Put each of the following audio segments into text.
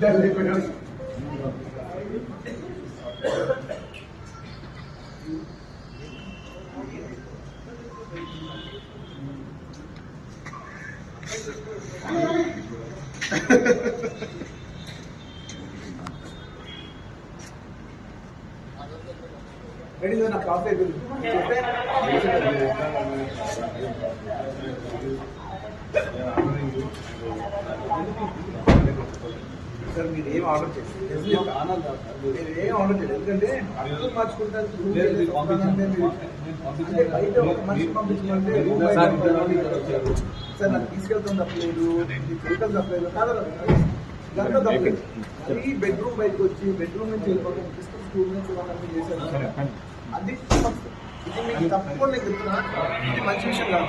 deliverance. Ready na coffee bill. Yeah. Sir మీరు ఏం order చేయండి మీరు ఏం ఆర్డర్ చేయండి ఎందుకంటే అర్థం మార్చుకుంటారు. అంటే బయట ఒక మనిషి పంపించమంటే సార్, నాకు తీసుకెళ్తాం తప్పలేదు. వెహికల్ తప్పలేదు. కాదు ఇదంతా తప్పలేదు. ఈ బెడ్రూమ్ బయటకు వచ్చి బెడ్రూమ్ నుంచి వెళ్ళిపోతాం తీసుకుని స్కూల్ నుంచి వాళ్ళని చేశారు. అది. ఇది మీకు తప్పకుండా నేను చెప్తున్నా. ఇది మంచి విషయం కాదు.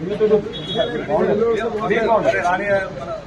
ముందు కూర్చో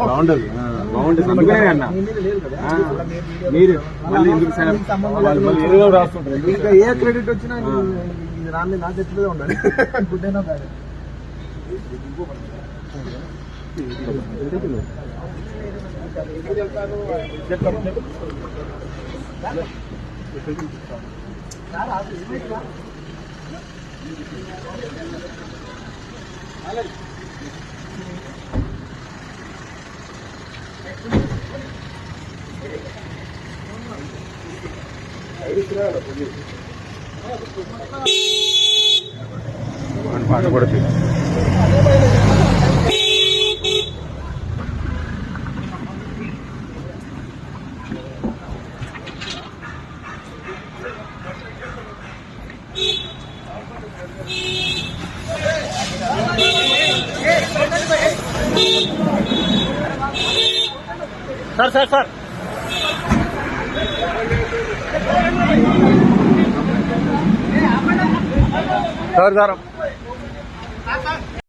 బాగుండదు బాగుంటుంది. అందుకనే అన్న. మీరు మళ్ళీ ఎందుకు ఇంకా ఏ క్రెడిట్ వచ్చినా ఇది రాని నా చేతిలో ఉండాలి. గుడ్ అయినా బ్యాడ్ పాట కూడా తీయండి. Sir sir sir sir sir